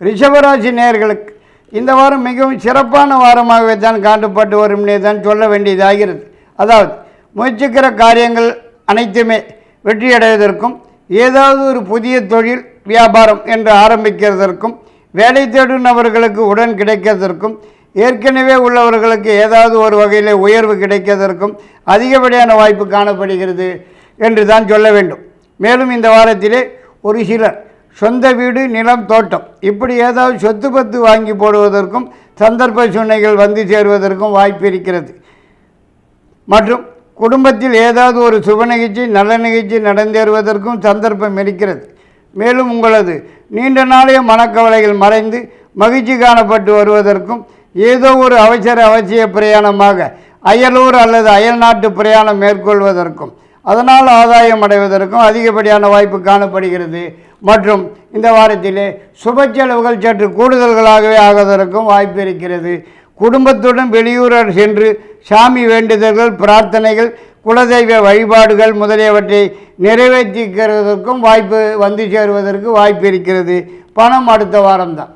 ரிஷபராசி நேயர்களுக்கு இந்த வாரம் மிகவும் சிறப்பான வாரமாகவே தான் காட்டப்பட்டு வரும்னே தான் சொல்ல வேண்டியதாகிறது. அதாவது முயற்சிக்கிற காரியங்கள் அனைத்துமே வெற்றியடைவதற்கும் ஏதாவது ஒரு புதிய தொழில் வியாபாரம் என்று ஆரம்பிக்கிறதற்கும் வேலை தேடும் நபர்களுக்கு உடன் கிடைக்கிறதற்கும் ஏற்கனவே உள்ளவர்களுக்கு ஏதாவது ஒரு வகையில் உயர்வு கிடைக்கிறதற்கும் அதிகப்படியான வாய்ப்பு காணப்படுகிறது என்று தான் சொல்ல வேண்டும். மேலும் இந்த வாரத்திலே ஒரு சிலர் சொந்த வீடு நிலம் தோட்டம். இப்படி ஏதாவது சொத்து பத்து வாங்கி போடுவதற்கும் சந்தர்ப்ப சூழ்நிலைகள் வந்து சேருவதற்கும் வாய்ப்பு இருக்கிறது. மற்றும் குடும்பத்தில் ஏதாவது ஒரு சுப நிகழ்ச்சி நல்ல நிகழ்ச்சி நடந்தேறுவதற்கும் சந்தர்ப்பம் இருக்கிறது. மேலும் உங்களது நீண்ட நாளைய மனக்கவலைகள் மறைந்து மகிழ்ச்சி காணப்பட்டு வருவதற்கும் ஏதோ ஒரு அவசர அவசிய பிரயாணமாக அயலூர் அல்லது அயல் நாட்டு பிரயாணம் மேற்கொள்வதற்கும் அதனால் ஆதாயம் அடைவதற்கும் அதிகப்படியான வாய்ப்பு காணப்படுகிறது. மற்றும் இந்த வாரத்திலே சுப செலவுகள் சற்று கூடுதல்களாகவே ஆவதற்கும் வாய்ப்பு இருக்கிறது. குடும்பத்துடன் வெளியூரர் சென்று சாமி வேண்டுதல்கள் பிரார்த்தனைகள் குலதெய்வ வழிபாடுகள் முதலியவற்றை நிறைவேற்றிக்கிறதற்கும் வாய்ப்பு வந்து சேருவதற்கு வாய்ப்பு இருக்கிறது. பணம் அடுத்த வாரம்தான்.